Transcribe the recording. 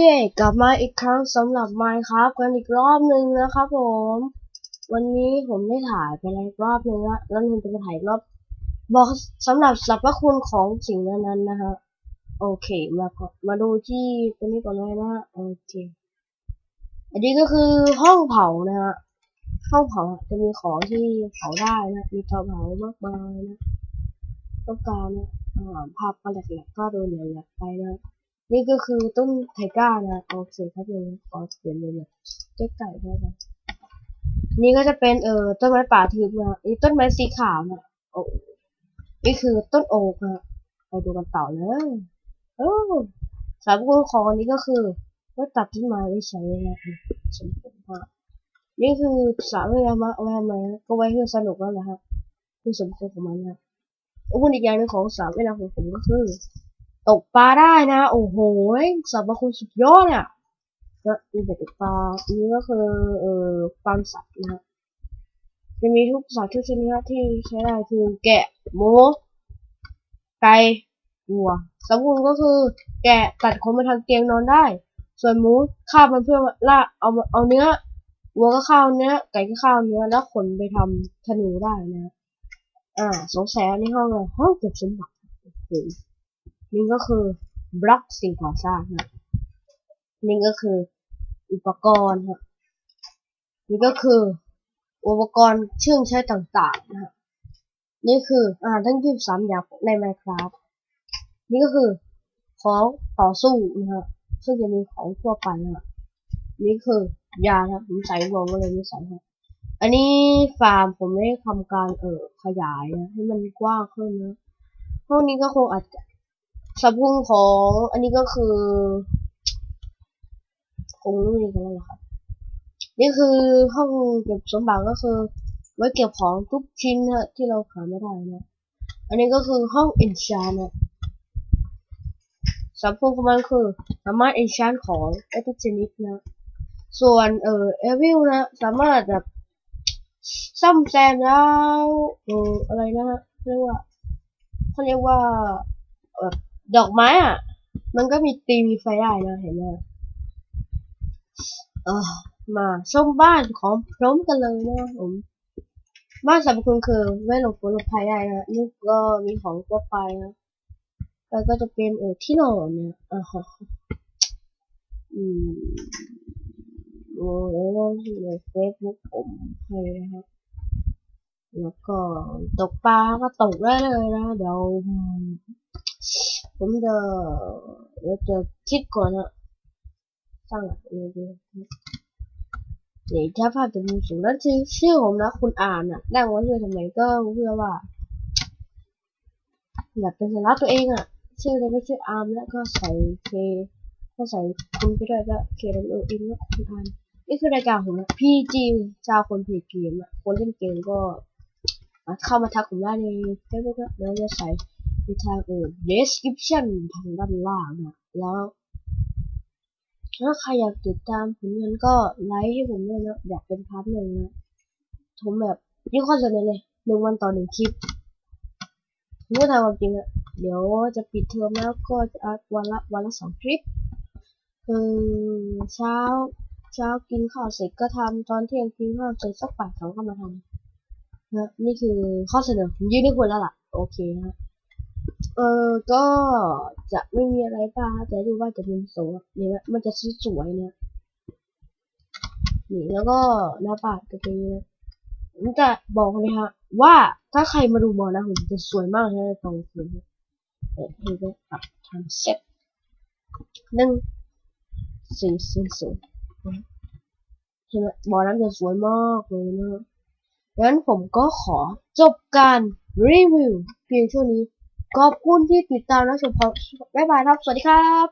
เย้กลับมาอีกครั้งสำหรับ Minecraft กันอีกรอบหนึ่งนะครับผม วันนี้ผมได้ถ่ายไปแล้วอีกรอบหนึ่งละแล้วผมจะมาถ่ายรอบ บอกสำหรับสรรพคุณของสิ่งนั้นๆนะฮะโอเคมาก่อนมาดูที่ตัวนี้ก่อนเลยนะโอเคอันนี้ก็คือห้องเผานะฮะห้องเผาจะมีของที่เผาได้นะมีเตาเผามากมายนะต้องการนะอ่าภาพก็แหลกๆก็โดนเหลือๆไปนะ นี่ก็คือต้นไทก้านะโอเคครับเลยขอเขียนเลยนะเจ๊ไก่ได้ไหมนี่ก็จะเป็นเอ่อต้นไม้ป่าทึบนะนี่ต้นไม้สีขาวนะโอ้นี่คือต้นโอ๊กนะไปดูกันต่อเลยโอ้สามกุลของอันนี้ก็คือไว้ตัดต้นไม้ไว้ใช้นะสมผมว่านี่คือสาระว่ายน้ำเอาไว้ทำไมนะก็ไว้เพื่อสนุกนั่นแหละครับคือสมควรของมันนะโอ้คนอีกอย่างหนึงของสระว่าของผมก็คือ ตกปลาได้นะ โอ้โหสรรพคุณสุดยอดอะก็มีแต่ตกปลาอันนี้ก็คือเอ่อฟามสัตว์นะจะมีทุกสัตว์ทุกชนิดที่ใช้ได้คือแกะหมูไก่วัวสรรพคุณก็คือ แกะตัดขนมาทำเตียงนอนได้ ส่วนหมูฆ่ามันเพื่อล่าเอาเอาเนื้อวัวก็ข้าวเนื้อไก่ก็ข้าวเนื้อแล้วขนไปทำธนูได้นะ อ่า สงสัยอันห้องอะไรห้องเก็บสมบัติ หนี่ก็คือบล็อกสิ่งก่อสร้างนะนี่ก็คืออุปกรณ์ฮะนี่ก็คืออุปกรณ์เชื่องใช้ต่างๆนะฮะนี่คืออาหารทั้งยี่สามอย่างใน Minecraft นี่ก็คือของต่อสู้นะฮะซึ่งจะมีของทั่วไปนะฮะนี่คือยาครับผมใส่รวก็เลยไม่ใส่ครับอันนี้ฟาร์มผมไม่ได้ทำการเออขยายนะให้มันกว้างขึ้นนะห้องนี้ก็คงอาจจะ สรรพคุณของอันนี้ก็คือ คงไม่มีกันแล้วล่ะครับ นี่คือห้องเก็บสมบัติก็คือ ไว้เก็บของทุกชิ้นนะที่เราขายไม่ได้นะ อันนี้ก็คือห้อง enchant นะสรรพคุณของมันคือ สามารถ enchant ของได้ทุกชนิดนะ ส่วนเอ่อ evil นะสามารถแบบซ่อมแซมแล้วเอออะไรนะเรียกว่าเขาเรียกว่าแบบ ดอกไม้อะ มันก็มีตีมีไฟได้นะเห็นไหมเออมาชมบ้านของพร้อมกันเลยนะผม บ้านสรรพคุณคือไม่หลงฝนหลงภัยได้นะนี่ก็มีของทั่วไปนะแล้วก็จะเป็นเออที่นอนเนี่ยอ่าฮะอืมโอ้แล้วก็ในเฟซบุ๊กผมให้นะครับแล้วก็ตกปลาก็ตกได้เลยนะเดี๋ยว ผมจะเดี๋ยวจะคิดก่อนนะสร้างอะไรดีเดี๋ยวถ้าภาพจะมีสูงแล้วชื่อชื่อผมนะคุณอ่านอะ ได้ไว้เพื่อทำไมก็เพื่อว่าอยากเป็นสัญลักษณ์ตัวเองอะชื่ออะไรก็ชื่ออาร์มแล้วก็ใส่เคก็ใส่คุณไปด้วยก็เคดับเบิลอินแล้วคุณอ่านนี่คือรายการผมนะพี่จีชาวคนเพจเกมอะคนเล่นเกมก็เข้ามาทักผมได้ในเฟซบุ๊กนะเดี๋ยวจะใส่ ในทางเออ description ทางด้านล่างนะแล้วถ้าใครอยากติดตามผลงานก็ไลค์ให้ผมด้วยนะอยากเป็นพาร์ทหนึ่งนะผมแบบยิ่งข้อเสนอเลยหนึ่งวันต่อหนึ่งคลิปผมก็ทำความจริงอะเดี๋ยวจะปิดเทอมแล้วก็จะอัดวันละวันละสองคลิปคือเช้าเช้ากินข้าวเสร็จก็ทำตอนเที่ยงกินข้าวเสร็จสักบ่ายสองก็มาทำนะนี่คือข้อเสนอผมยื่นให้คุณแล้วล่ะ โอเคนะ เออก็จะไม่มีอะไรบ้างแต่ดูว่าจะเป็นสวยนี่นะมันจะสวยๆเนี่ยนี่แล้วก็หน้าปากจะเป็นผมจะบอกเลยฮะว่าถ้าใครมาดูบอลนะผมจะสวยมากเลยในตอนคืนเออนี่ก็ปรับทำเซ็ตหนึ่งสี่สี่ศูนย์เห็นไหมบอลนั้นจะสวยมากเลยนะงั้นผมก็ขอจบการรีวิวเพียงช่วงนี้ ขอบคุณที่ติดตามและชมครับบ๊ายบายครับ สวัสดีครับ